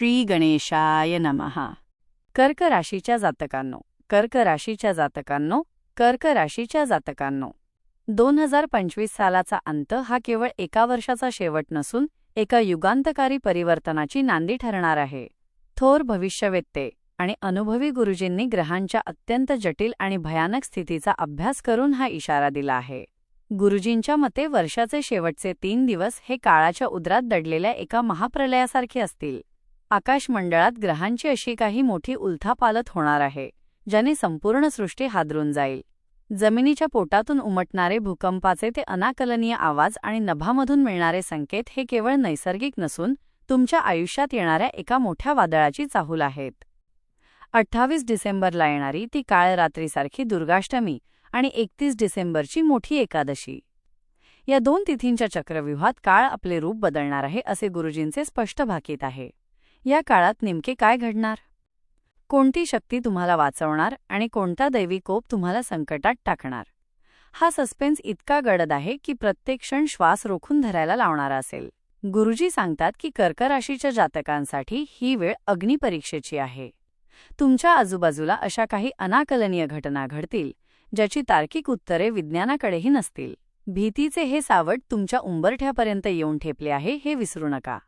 श्री गणेशाय नमहा कर्क राशीच्या जातकांनो कर्क राशीच्या जातकांनो कर्क राशीच्या जातकांनो. दोन हजार पंचवीस सालाचा अंत हा केवळ एका वर्षाचा शेवट नसून एका युगांतकारी परिवर्तनाची नांदी ठरणार आहे. थोर भविष्यवेत्ते आणि अनुभवी गुरुजींनी ग्रहांच्या अत्यंत जटिल आणि भयानक स्थितीचा अभ्यास करून हा इशारा दिला आहे. गुरुजींच्या मते वर्षाचे शेवटचे तीन दिवस हे काळाच्या उदरात दडलेल्या एका महाप्रलयासारखे असतील. आकाशमंडळात ग्रहांची अशी काही मोठी उलथापालत होणार आहे ज्याने संपूर्ण सृष्टी हादरून जाईल. जमिनीच्या पोटातून उमटणारे भूकंपाचे ते अनाकलनीय आवाज आणि नभामधून मिळणारे संकेत हे केवळ नैसर्गिक नसून तुमच्या आयुष्यात येणाऱ्या एका मोठ्या वादळाची चाहूल आहेत. अठ्ठावीस डिसेंबरला येणारी ती काळ रात्रीसारखी दुर्गाष्टमी आणि एकतीस डिसेंबरची मोठी एकादशी. या दोन तिथींच्या चक्रव्यूहात काळ आपले रूप बदलणार आहे असे गुरुजींचे स्पष्ट भाकीत आहे. या काळात नेमके काय घडणार? कोणती शक्ती तुम्हाला वाचवणार आणि कोणता दैवी कोप तुम्हाला संकटात टाकणार? हा सस्पेन्स इतका गडद आहे की प्रत्येक क्षण श्वास रोखून धरायला लावणारा असेल. गुरुजी सांगतात की कर्क राशीच्या जातकांसाठी ही वेळ अग्निपरीक्षेची आहे. तुमच्या आजूबाजूला अशा काही अनाकलनीय घटना घडतील ज्याची तार्किक उत्तरे विज्ञानाकडेही नसतील. भीतीचे हे सावट तुमच्या उंबरठ्यापर्यंत येऊन ठेपले आहे हे विसरू नका.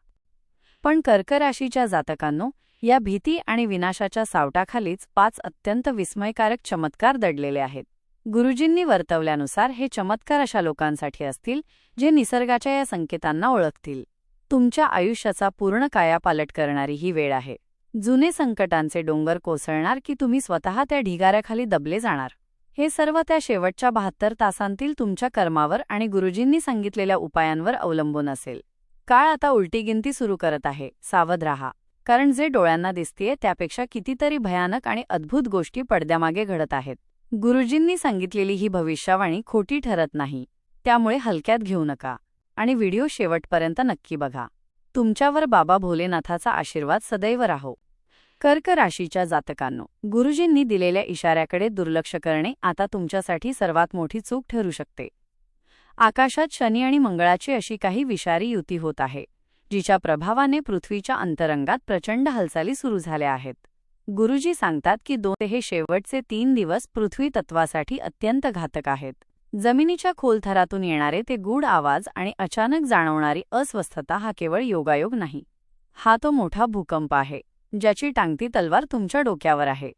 पण कर्कराशीच्या जातकांनो या भीती आणि विनाशाच्या सावटाखालीच पाच अत्यंत विस्मयकारक चमत्कार दडलेले आहेत. गुरुजींनी वर्तवल्यानुसार हे चमत्कार अशा लोकांसाठी असतील जे निसर्गाच्या या संकेतांना ओळखतील. तुमच्या आयुष्याचा पूर्ण कायापालट करणारी ही वेळ आहे. जुने संकटांचे डोंगर कोसळणार की तुम्ही स्वतः त्या ढिगाऱ्याखाली दबले जाणार? हे सर्व त्या शेवटच्या बहात्तर तासांतील तुमच्या कर्मावर आणि गुरुजींनी सांगितलेल्या उपायांवर अवलंबून असेल. काळ आता उलटी गिनती सुरू करत आहे? सावध रहा. कारण जे डोळ्यांना दिसतीये त्यापेक्षा कितीतरी भयानक आणि अद्भुत गोष्टी पडद्यामागे घडत आहेत. गुरुजींनी सांगितलेली ही भविष्यवाणी खोटी ठरत नाही. त्यामुळे हलक्यात घेऊ नका. आणि व्हिडिओ शेवटपर्यंत नक्की बघा. तुमच्यावर बाबा भोलेनाथाचा आशीर्वाद सदैव राहो. कर्क राशीच्या जातकांनो गुरुजींनी दिलेल्या इशाऱ्याकडे दुर्लक्ष करणे आता तुमच्यासाठी सर्वात मोठी चूक ठरू शकते. आकाशात शनी आणि मंगळाची अशी काही विषारी युती होत आहे जिच्या प्रभावाने पृथ्वीच्या अंतरंगात प्रचंड हालचाली सुरू झाल्या आहेत. गुरुजी सांगतात की दोन हे शेवटचे तीन दिवस पृथ्वी तत्वासाठी अत्यंत घातक आहेत. जमिनीच्या खोलथरातून येणारे ते गूढ आवाज आणि अचानक जाणवणारी अस्वस्थता हा केवळ योगायोग नाही. हा तो मोठा भूकंप आहे ज्याची टांगती तलवार तुमच्या डोक्यावर आहे.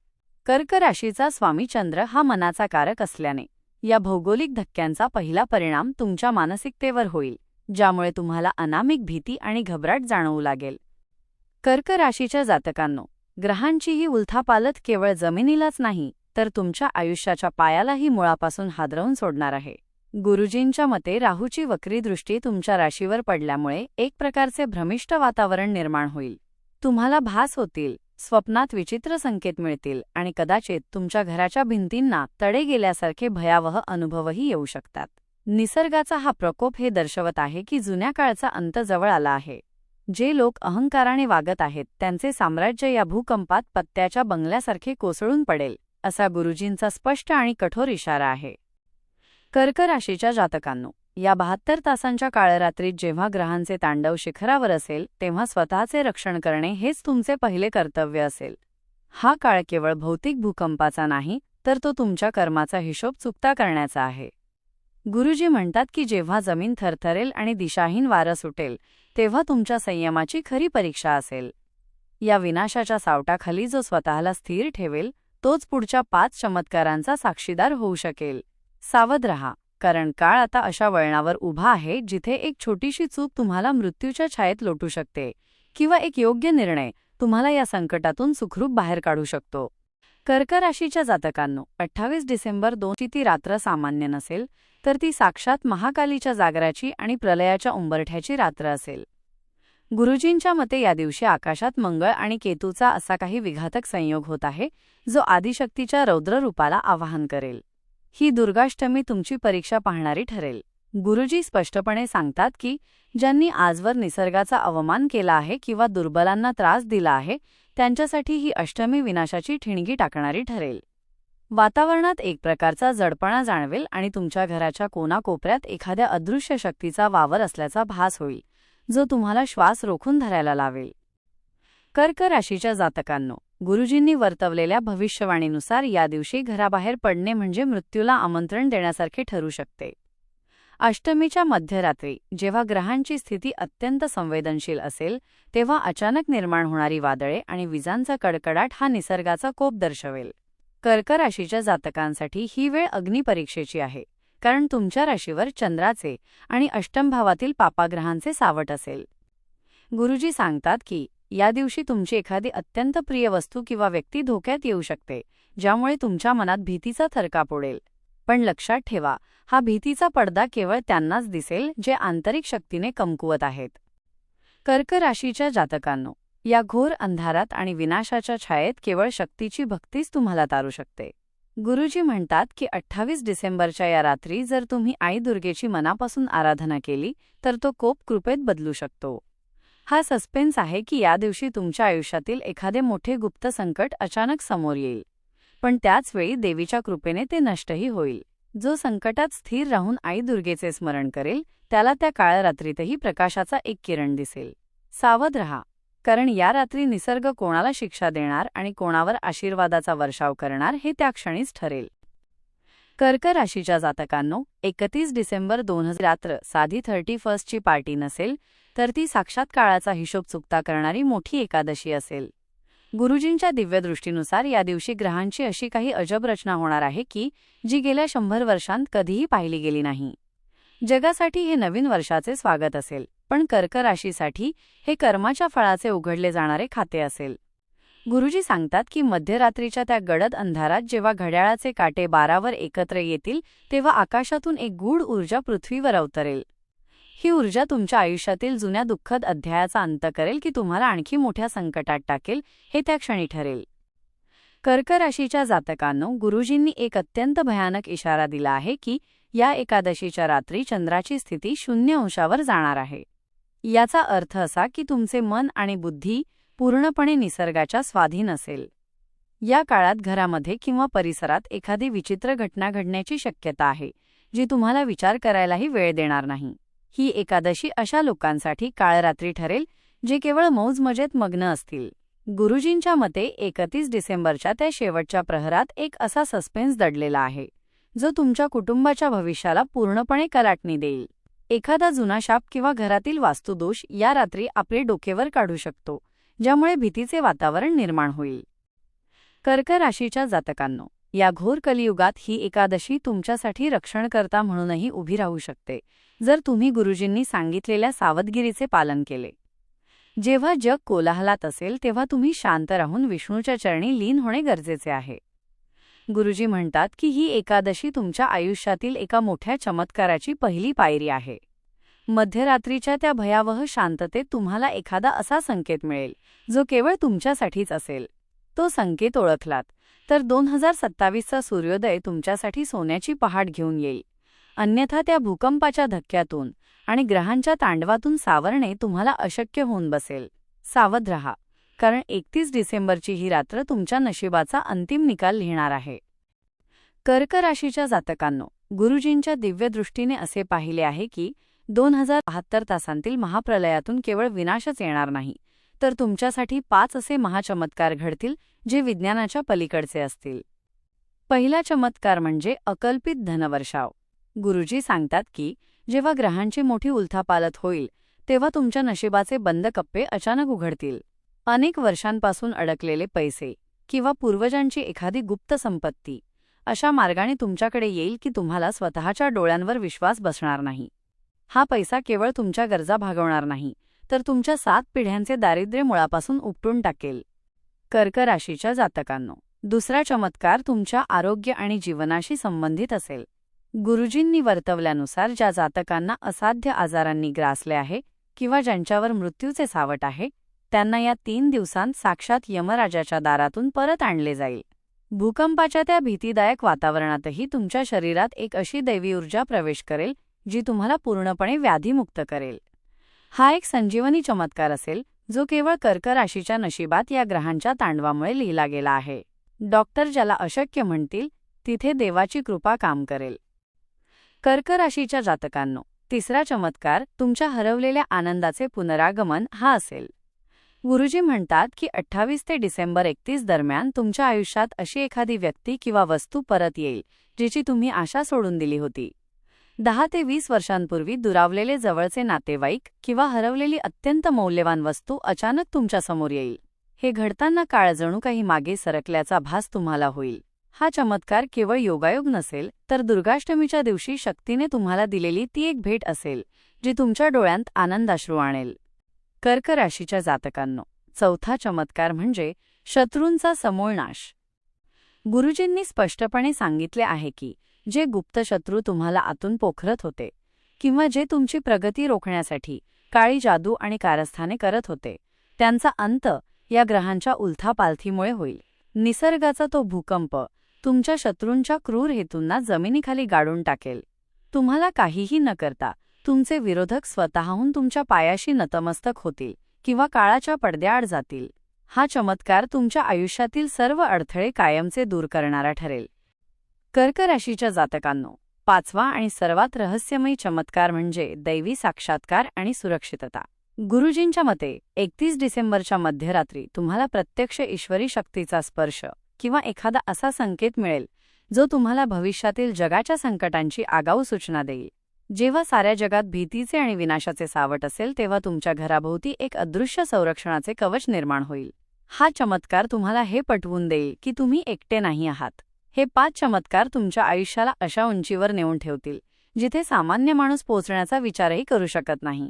कर्क राशीचा स्वामी चंद्र हा मनाचा कारक असल्याने. या भौगोलिक धक्क्यांचा पहिला परिणाम तुमच्या मानसिकतेवर होईल ज्यामुळे तुम्हाला अनामिक भीती आणि घबराट जाणवू लागेल. कर्क राशीच्या जातकांनो ग्रहांची ही उलथापालत केवळ जमिनीलाच नाही तर तुमच्या आयुष्याच्या पायालाही मुळापासून हादरवून सोडणार आहे. गुरुजींच्या मते राहूची वक्री दृष्टी तुमच्या राशीवर पडल्यामुळे एक प्रकारचे भ्रमिष्ट वातावरण निर्माण होईल. तुम्हाला भास होतील स्वप्नात विचित्र संकेत मिळतील आणि कदाचित तुमच्या घराच्या भिंतींना तडे गेल्यासारखे भयावह अनुभवही येऊ शकतात. निसर्गाचा हा प्रकोप हे दर्शवत आहे की जुन्या काळचा अंत जवळ आला आहे. जे लोक अहंकाराने वागत आहेत त्यांचे साम्राज्य या भूकंपात पत्त्याच्या बंगल्यासारखे कोसळून पडेल असा गुरुजींचा स्पष्ट आणि कठोर इशारा आहे. कर्क राशीच्या जातकांनो या बहात्तर तासांच्या काळरात्रीत जेव्हा ग्रहांचे तांडव शिखरावर असेल तेव्हा स्वतःचे रक्षण करणे हेच तुमचे पहिले कर्तव्य असेल. हा काळ केवळ भौतिक भूकंपाचा नाही तर तो तुमच्या कर्माचा हिशोब चुकता करण्याचा आहे. गुरुजी म्हणतात की जेव्हा जमीन थरथरेल आणि दिशाहीन वारं सुटेल तेव्हा तुमच्या संयमाची खरी परीक्षा असेल. या विनाशाच्या सावटाखाली जो स्वतःला स्थिर ठेवेल तोच पुढच्या पाच चमत्कारांचा साक्षीदार होऊ शकेल. सावध रहा. कारण काळ आता अशा वळणावर उभा आहे जिथे एक छोटीशी चूक तुम्हाला मृत्यूच्या छायेत लोटू शकते किंवा एक योग्य निर्णय तुम्हाला या संकटातून सुखरूप बाहेर काढू शकतो. कर्क राशीच्या जातकांनो अठ्ठावीस डिसेंबर दोनची ती रात्र सामान्य नसेल तर ती साक्षात महाकालीच्या जागराची आणि प्रलयाच्या उंबरठ्याची रात्र असेल. गुरुजींच्या मते या दिवशी आकाशात मंगळ आणि केतूचा असा काही विघातक संयोग होत आहे जो आदिशक्तीच्या रौद्ररूपाला आवाहन करेल. ही दुर्गाष्टमी तुमची परीक्षा पाहणारी ठरेल. गुरुजी स्पष्टपणे सांगतात की ज्यांनी आजवर निसर्गाचा अवमान केला आहे किंवा दुर्बलांना त्रास दिला आहे त्यांच्यासाठी ही अष्टमी विनाशाची ठिणगी टाकणारी ठरेल. वातावरणात एक प्रकारचा जडपणा जाणवेल आणि तुमच्या घराच्या कोनाकोपऱ्यात एखाद्या अदृश्य शक्तीचा वावर असल्याचा भास होईल जो तुम्हाला श्वास रोखून धरायला लावेल. कर्क राशीच्या जातकांनो गुरुजींनी वर्तवलेल्या भविष्यवाणीनुसार या दिवशी घराबाहेर पडणे म्हणजे मृत्यूला आमंत्रण देण्यासारखे ठरू शकते. अष्टमीच्या मध्यरात्री जेव्हा ग्रहांची स्थिती अत्यंत संवेदनशील असेल तेव्हा अचानक निर्माण होणारी वादळे आणि विजांचा कडकडाट हा निसर्गाचा कोप दर्शवेल. कर्क राशीच्या जातकांसाठी ही वेळ अग्निपरीक्षेची आहे कारण तुमच्या राशीवर चंद्राचे आणि अष्टमभावातील पापाग्रहांचे सावट असेल. गुरुजी सांगतात की या दिवशी तुमची एखादी अत्यंत प्रिय वस्तू किंवा व्यक्ती धोक्यात येऊ शकते ज्यामुळे तुमच्या मनात भीतीचा थरकाप उडेल पण लक्षात ठेवा हा भीतीचा पडदा केवळ त्यांनाच दिसेल जे आंतरिक शक्तीने कमकुवत आहेत. कर्क राशीच्या जातकांनो या घोर अंधारात आणि विनाशाच्या छायेत केवळ शक्तीची भक्तीच तुम्हाला तारू शकते. गुरुजी म्हणतात की अठ्ठावीस डिसेंबरच्या या रात्री जर तुम्ही आई दुर्गेची मनापासून आराधना केली तर तो कोप कृपेत बदलू शकतो. हा सस्पेन्स आहे की या दिवशी तुमच्या आयुष्यातील एखादे मोठे गुप्त संकट अचानक समोर येईल. पण त्याच वेळी देवीच्या कृपेने ते नष्टही होईल. जो संकटात स्थिर राहून आई दुर्गेचे स्मरण करेल त्याला त्या काळ्या रात्रीतही प्रकाशाचा एक किरण दिसेल. सावध रहा. कारण या रात्री निसर्ग कोणाला शिक्षा देणार आणि कोणावर आशीर्वादाचा वर्षाव करणार हे त्या क्षणीच ठरेल. कर्क राशीच्या जातकांनो एकतीस डिसेंबर दोन हजार रात्र साधी थर्टी फर्स्टची पार्टी नसेल तर ती साक्षात काळाचा हिशोब चुकता करणारी मोठी एकादशी असेल. गुरुजींच्या दिव्यदृष्टीनुसार या दिवशी ग्रहांची अशी काही अजब रचना होणार आहे की जी गेल्या शंभर वर्षांत कधीही पाहिली गेली नाही. जगासाठी हे नवीन वर्षाचे स्वागत असेल पण कर्क राशीसाठी हे कर्माच्या फळाचे उघडले जाणारे खाते असेल. गुरुजी सांगतात की मध्यरात्रीच्या त्या गडद अंधारात जेव्हा घड्याळाचे काटे बारावर एकत्र येतील तेव्हा आकाशातून एक गूढ ऊर्जा पृथ्वीवर अवतरेल. ही ऊर्जा तुमच्या आयुष्यातील जुन्या दुःखद अध्यायाचा अंत करेल की तुम्हाला आणखी मोठ्या संकटात टाकेल हे त्या क्षणी ठरेल. कर्क राशीच्या जातकांनो गुरुजींनी एक अत्यंत भयानक इशारा दिला आहे की या एकादशीच्या रात्री चंद्राची स्थिती शून्य अंशावर जाणार आहे. याचा अर्थ असा की तुमचे मन आणि बुद्धी पूर्णपणे निसर्गाच्या स्वाधीन असेल. या काळात घरामध्ये किंवा परिसरात एखादी विचित्र घटना घडण्याची शक्यता आहे जी तुम्हाला विचार करायलाही वेळ देणार नाही. ही एकादशी अशा लोकांसाठी काळरात्री ठरेल जे केवळ मौजमजेत मग्न असतील. गुरुजींच्या मते एकतीस डिसेंबरच्या त्या शेवटच्या प्रहरात एक असा सस्पेन्स दडलेला आहे जो तुमच्या कुटुंबाच्या भविष्याला पूर्णपणे कलाटणी देईल. एखादा जुना शाप किंवा घरातील वास्तुदोष या रात्री आपले डोकेवर काढू शकतो ज्यामुळे भीतीचे वातावरण निर्माण होईल. कर्क राशीच्या जातकांनो या घोर कलियुगात ही एकादशी तुमच्यासाठी रक्षणकर्ता म्हणूनही उभी राहू शकते जर तुम्ही गुरुजींनी सांगितलेल्या सावधगिरीचे पालन केले. जेव्हा जग कोलाहलात असेल तेव्हा तुम्ही शांत राहून विष्णूच्या चरणी लीन होणे गरजेचे आहे. गुरुजी म्हणतात की ही एकादशी तुमच्या आयुष्यातील एका मोठ्या चमत्काराची पहिली पायरी आहे. मध्यरात्रीच्या त्या भयावह शांततेत तुम्हाला एखादा असा संकेत मिळेल जो केवळ तुमच्यासाठीच असेल. तो संकेत ओळखलात. तर दोन हजार सत्तावीसचा सूर्योदय तुमच्यासाठी सोन्याची पहाट घेऊन येईल. अन्यथा त्या भूकंपाच्या धक्क्यातून आणि ग्रहांच्या तांडवातून सावरणे तुम्हाला अशक्य होऊन बसेल. सावध रहा. कारण एकतीस डिसेंबरची ही रात्र तुमच्या नशिबाचा अंतिम निकाल लिहिणार आहे. कर्क राशीच्या जातकांनो गुरुजींच्या दिव्यदृष्टीने असे पाहिले आहे की दोन हजार बहात्तर तासांतील महाप्रलयातून केवळ विनाशच येणार नाही. तर तुमच्यासाठी पाच असे महाचमत्कार घडतील जे विज्ञानाच्या पलीकडचे असतील. पहिला चमत्कार म्हणजे अकल्पित धनवर्षाव. गुरुजी सांगतात की जेव्हा ग्रहांची मोठी उलथापालत होईल तेव्हा तुमच्या नशिबाचे बंद कप्पे अचानक उघडतील. अनेक वर्षांपासून अडकलेले पैसे किंवा पूर्वजांची एखादी गुप्त संपत्ती अशा मार्गाने तुमच्याकडे येईल की तुम्हाला स्वतःच्या डोळ्यांवर विश्वास बसणार नाही. हा पैसा केवळ तुमच्या गरजा भागवणार नाही तर तुमच्या सात पिढ्यांचे दारिद्र्य मुळापासून उपटून टाकेल. कर्क राशीच्या जातकांनो दुसरा चमत्कार तुमच्या आरोग्य आणि जीवनाशी संबंधित असेल. गुरुजींनी वर्तवल्यानुसार ज्या जातकांना असाध्य आजारांनी ग्रासले आहे किंवा ज्यांच्यावर मृत्यूचे सावट आहे त्यांना या तीन दिवसांत साक्षात यमराजाच्या दारातून परत आणले जाईल. भूकंपाच्या त्या भीतीदायक वातावरणातही तुमच्या शरीरात एक अशी दैवी ऊर्जा प्रवेश करेल जी तुम्हाला पूर्णपणे व्याधीमुक्त करेल. हा एक संजीवनी चमत्कार असेल जो केवळ कर्क राशीच्या नशिबात या ग्रहांच्या तांडवामुळे लिहिला गेला आहे. डॉक्टर ज्याला अशक्य म्हणतील तिथे देवाची कृपा काम करेल. कर्क राशीच्या जातकांनो तिसरा चमत्कार तुमच्या हरवलेल्या आनंदाचे पुनरागमन हा असेल. गुरुजी म्हणतात की अठ्ठावीस ते डिसेंबर एकतीस दरम्यान तुमच्या आयुष्यात अशी एखादी व्यक्ती किंवा वस्तू परत येईल जिची तुम्ही आशा सोडून दिली होती. दहा ते वीस वर्षांपूर्वी दुरावलेले जवळचे नातेवाईक किंवा हरवलेली अत्यंत मौल्यवान वस्तू अचानक तुमच्यासमोर येईल. हे घडताना काळ जणू काही मागे सरकल्याचा भास तुम्हाला होईल. हा चमत्कार केवळ योगायोग नसेल तर दुर्गाष्टमीच्या दिवशी शक्तीने तुम्हाला दिलेली ती एक भेट असेल जी तुमच्या डोळ्यांत आनंदाश्रू आणेल. कर्क राशीच्या जातकांनो चौथा चमत्कार म्हणजे शत्रूंचा समूळ नाश. गुरुजींनी स्पष्टपणे सांगितले आहे की जे गुप्त शत्रू तुम्हाला आतून पोखरत होते किंवा जे तुमची प्रगती रोखण्यासाठी काळी जादू आणि कारस्थाने करत होते त्यांचा अंत या ग्रहांच्या उलथापालथीमुळे होईल. निसर्गाचा तो भूकंप तुमच्या शत्रूंच्या क्रूर हेतूंना जमिनीखाली गाडून टाकेल. तुम्हाला काहीही न करता तुमचे विरोधक स्वतःहून तुमच्या पायाशी नतमस्तक होतील किंवा काळाच्या पडद्याआड जातील. हा चमत्कार तुमच्या आयुष्यातील सर्व अडथळे कायमचे दूर करणारा ठरेल. कर्क राशीच्या जातकांनो पाचवा आणि सर्वात रहस्यमयी चमत्कार म्हणजे दैवी साक्षात्कार आणि सुरक्षितता. गुरुजींच्या मते एकतीस डिसेंबरच्या मध्यरात्री तुम्हाला प्रत्यक्ष ईश्वरी शक्तीचा स्पर्श किंवा एखादा असा संकेत मिळेल जो तुम्हाला भविष्यातील जगाच्या संकटांची आगाऊ सूचना देईल. जेव्हा साऱ्या जगात भीतीचे आणि विनाशाचे सावट असेल तेव्हा तुमच्या घराभोवती एक अदृश्य संरक्षणाचे कवच निर्माण होईल. हा चमत्कार तुम्हाला हे पटवून देईल की तुम्ही एकटे नाही आहात. हे पाच चमत्कार तुमच्या आयुष्याला अशा उंचीवर नेऊन ठेवतील जिथे सामान्य माणूस पोहोचण्याचा विचारही करू शकत नाही.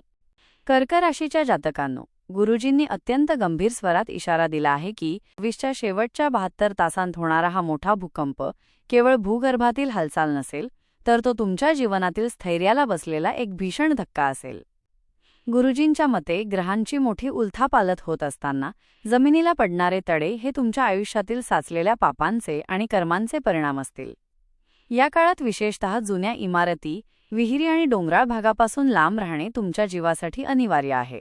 कर्क राशीच्या जातकांनो गुरुजींनी अत्यंत गंभीर स्वरात इशारा दिला आहे की वीसच्या शेवटच्या बहात्तर तासांत होणारा हा मोठा भूकंप केवळ भूगर्भातील हालचाल नसेल तर तो तुमच्या जीवनातील स्थैर्याला बसलेला एक भीषण धक्का असेल. गुरुजींच्या मते ग्रहांची मोठी उलथापालत होत असताना जमिनीला पडणारे तडे हे तुमच्या आयुष्यातील साचलेल्या पापांचे आणि कर्मांचे परिणाम असतील. या काळात विशेषतः जुन्या इमारती विहिरी आणि डोंगराळ भागापासून लांब राहणे तुमच्या जीवासाठी अनिवार्य आहे.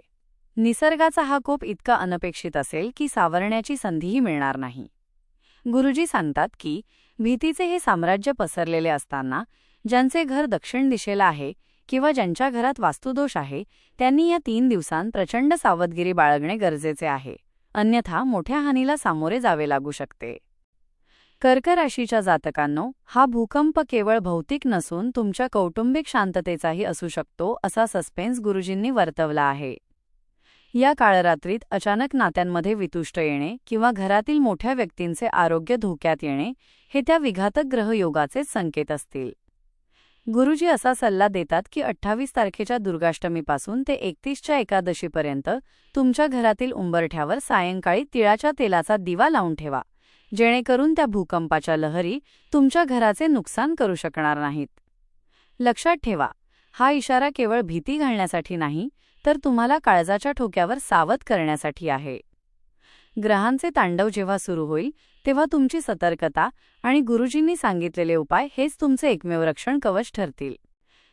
निसर्गाचा हा कोप इतका अनपेक्षित असेल की सावरण्याची संधीही मिळणार नाही. गुरुजी सांगतात की भीतीचे हे साम्राज्य पसरलेले असताना ज्यांचे घर दक्षिण दिशेला आहे किंवा ज्यांच्या घरात वास्तुदोष आहे त्यांनी या तीन दिवसांत प्रचंड सावधगिरी बाळगणे गरजेचे आहे. अन्यथा मोठ्या हानीला सामोरे जावे लागू शकते. कर्क राशीच्या जातकांनो हा भूकंप केवळ भौतिक नसून तुमच्या कौटुंबिक शांततेचाही असू शकतो असा सस्पेन्स गुरुजींनी वर्तवला आहे. या काळरात्रीत अचानक नात्यांमध्ये वितुष्ट येणे किंवा घरातील मोठ्या व्यक्तींचे आरोग्य धोक्यात येणे हे त्या विघातक ग्रहयोगाचेच संकेत असतील. गुरुजी असा सल्ला देतात की अठ्ठावीस तारखेच्या दुर्गाष्टमीपासून ते एकतीसच्या एकादशीपर्यंत तुमच्या घरातील उंबरठ्यावर सायंकाळी तिळाच्या तेलाचा दिवा लावून ठेवा. जेणेकरून त्या भूकंपाच्या लहरी तुमच्या घराचे नुकसान करू शकणार नाहीत. लक्षात ठेवा हा इशारा केवळ भीती घालण्यासाठी नाही तर तुम्हाला काळजाच्या ठोक्यावर सावध करण्यासाठी आहे. ग्रहांचे तांडव जेव्हा सुरू होईल तेव्हा तुमची सतर्कता आणि गुरुजींनी सांगितलेले उपाय हेच तुमचे एकमेव रक्षण कवच ठरतील.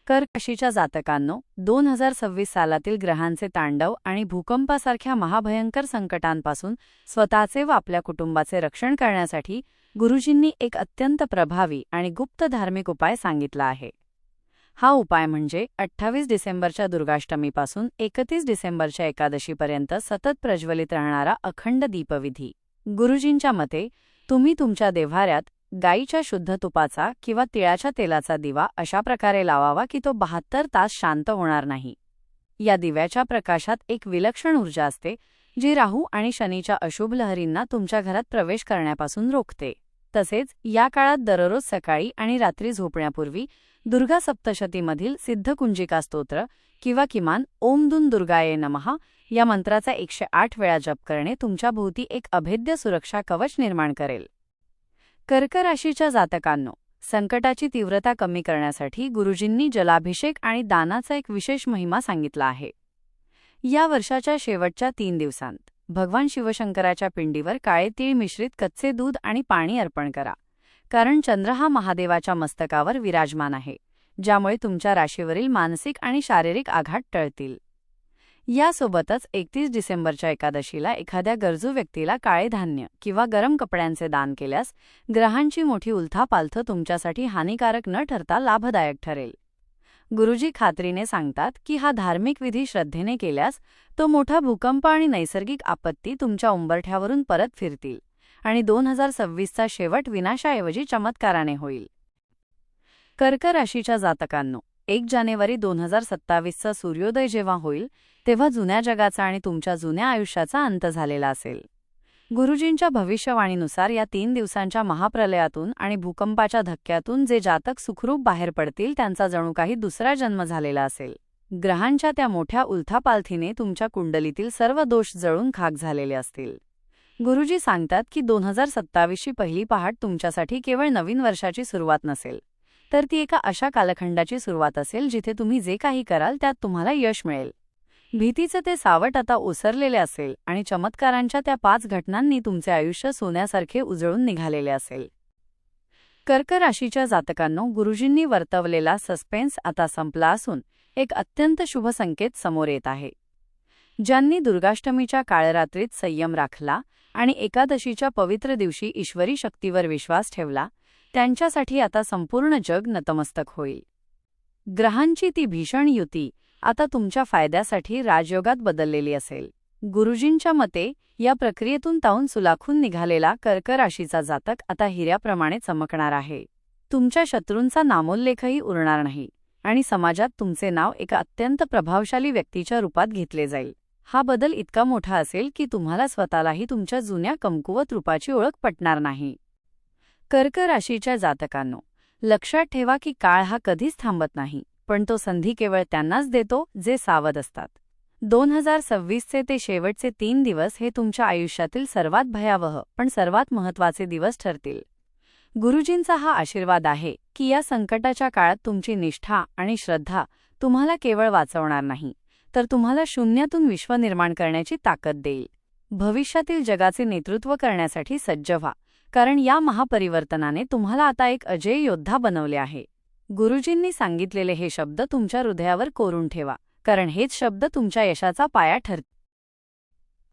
कर्कशीच्या जातकांनो दोन हजार सव्वीस सालातील ग्रहांचे तांडव आणि भूकंपासारख्या महाभयंकर संकटांपासून स्वतःचे व आपल्या कुटुंबाचे रक्षण करण्यासाठी गुरुजींनी एक अत्यंत प्रभावी आणि गुप्त धार्मिक उपाय सांगितला आहे. हा उपाय म्हणजे अठ्ठावीस डिसेंबरच्या दुर्गाष्टमीपासून एकतीस डिसेंबरच्या एकादशीपर्यंत सतत प्रज्वलित राहणारा अखंड दीपविधी. गुरुजींच्या मते तुम्ही तुमच्या देव्हाऱ्यात गाईच्या शुद्ध तुपाचा किंवा तिळाच्या तेलाचा दिवा अशा प्रकारे लावावा की तो बहात्तर तास शांत होणार नाही. या दिव्याच्या प्रकाशात एक विलक्षण ऊर्जा असते जी राहू आणि शनीच्या अशुभ लहरींना तुमच्या घरात प्रवेश करण्यापासून रोखते. तसेच या काळात दररोज सकाळी आणि रात्री झोपण्यापूर्वी दुर्गा सप्तशतीमधील सिद्धकुंजिका स्तोत्र किंवा किमान ओम दुन दुर्गाये नमहा या मंत्राचा एकशे आठ वेळा जप करणे तुमच्या भोवती एक अभेद्य सुरक्षा कवच निर्माण करेल. कर्क राशीच्या जातकांनो संकटाची तीव्रता कमी करण्यासाठी गुरुजींनी जलाभिषेक आणि दानाचा एक विशेष महिमा सांगितला आहे. या वर्षाच्या शेवटच्या तीन दिवसांत भगवान शिवशंकराच्या पिंडीवर काळे तीळ मिश्रित कच्चे दूध आणि पाणी अर्पण करा. कारण चंद्र हा महादेवाच्या मस्तकावर विराजमान आहे ज्यामुळे तुमच्या राशीवरील मानसिक आणि शारीरिक आघात टळतील. यासोबतच एकतीस डिसेंबरच्या एकादशीला एखाद्या गरजू व्यक्तीला काळे धान्य किंवा गरम कपड्यांचे दान केल्यास ग्रहांची मोठी उलथापालथ तुमच्यासाठी हानिकारक न ठरता लाभदायक ठरेल. गुरुजी खात्रीने सांगतात की हा धार्मिक विधी श्रद्धेने केल्यास तो मोठा भूकंप आणि नैसर्गिक आपत्ती तुमच्या उंबरठ्यावरून परत फिरतील. आणि दोन हजार सव्वीसचा शेवट विनाशाऐवजी चमत्काराने होईल. कर्क राशीच्या जातकांनो एक जानेवारी दोन हजार सत्तावीसचा सूर्योदय जेव्हा होईल तेव्हा जुन्या जगाचा आणि तुमच्या जुन्या आयुष्याचा अंत झालेला असेल. गुरुजींच्या भविष्यवाणीनुसार या तीन दिवसांच्या महाप्रलयातून आणि भूकंपाच्या धक्क्यातून जे जातक सुखरूप बाहेर पडतील त्यांचा जणू काही दुसरा जन्म झालेला असेल. ग्रहांच्या त्या मोठ्या उलथापालथीने तुमच्या कुंडलीतील सर्व दोष जळून खाक झालेले असतील. गुरुजी सांगतात की दोन हजार सत्तावीसची पहिली पहाट तुमच्यासाठी केवळ नवीन वर्षाची सुरुवात नसेल. तर ती एका अशा कालखंडाची सुरुवात असेल जिथे तुम्ही जे काही कराल त्यात तुम्हाला यश मिळेल. भीतीचं ते सावट आता ओसरलेले असेल आणि चमत्कारांच्या त्या पाच घटनांनी तुमचे आयुष्य सोन्यासारखे उजळून निघालेले असेल. कर्क राशीच्या जातकांनो गुरुजींनी वर्तवलेला सस्पेन्स आता संपला असून एक अत्यंत शुभ संकेत समोर येत आहे. ज्यांनी दुर्गाष्टमीच्या काळरात्रीत संयम राखला आणि एकादशीच्या पवित्र दिवशी ईश्वरी शक्तीवर विश्वास ठेवला त्यांच्यासाठी आता संपूर्ण जग नतमस्तक होईल. ग्रहांची ती भीषण युती आता तुमच्या फायद्यासाठी राजयोगात बदललेली असेल. गुरुजींच्या मते या प्रक्रियेतून ताऊन सुलाखून निघालेला कर्क राशीचा जातक आता हिऱ्याप्रमाणे चमकणार आहे. तुमच्या शत्रूंचा नामोल्लेखही उरणार नाही आणि समाजात तुमचे नाव एका अत्यंत प्रभावशाली व्यक्तीच्या रूपात घेतले जाईल. हा बदल इतका मोठा असेल की तुम्हाला स्वतःलाही तुमच्या जुन्या कमकुवत रूपाची ओळख पटणार नाही. कर्क राशीच्या जातकांनो लक्षात ठेवा की काळ हा कधीच थांबत नाही पण तो संधी केवळ त्यांनाच देतो जे सावध असतात. दोन हजार सव्वीसचे ते शेवटचे तीन दिवस हे तुमच्या आयुष्यातील सर्वात भयावह पण सर्वात महत्त्वाचे दिवस ठरतील. गुरुजींचा हा आशीर्वाद आहे की या संकटाच्या काळात तुमची निष्ठा आणि श्रद्धा तुम्हाला केवळ वाचवणार नाही. तर तुम्हाला शून्यातून विश्व निर्माण करण्याची ताकद देईल. भविष्यातील जगाचे नेतृत्व करण्यासाठी सज्ज व्हा. कारण या महापरिवर्तनाने तुम्हाला आता एक अजय योद्धा बनवले आहे. गुरुजींनी सांगितलेले हे शब्द तुमच्या हृदयावर कोरून ठेवा. कारण हेच शब्द तुमच्या यशाचा पाया ठरत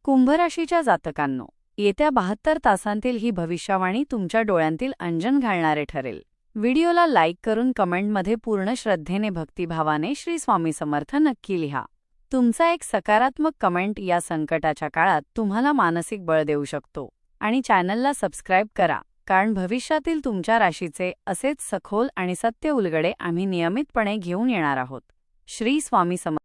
कुंभराशीच्या जातकांनो येत्या बहात्तर तासांतील ही भविष्यवाणी तुमच्या डोळ्यांतील अंजन घालणारे ठरेल. व्हिडिओला लाईक करून कमेंटमध्ये पूर्ण श्रद्धेने भक्तिभावाने श्री स्वामी समर्थ नक्की लिहा. तुमचा एक सकारात्मक कमेंट या संकटाच्या काळात तुम्हाला मानसिक बळ देऊ शकतो. आणि चॅनलला सबस्क्राईब करा कारण भविष्यातील तुमच्या राशीचे असेच सखोल आणि सत्य उलगडे आम्ही नियमितपणे घेऊन येणार आहोत. श्री स्वामी सम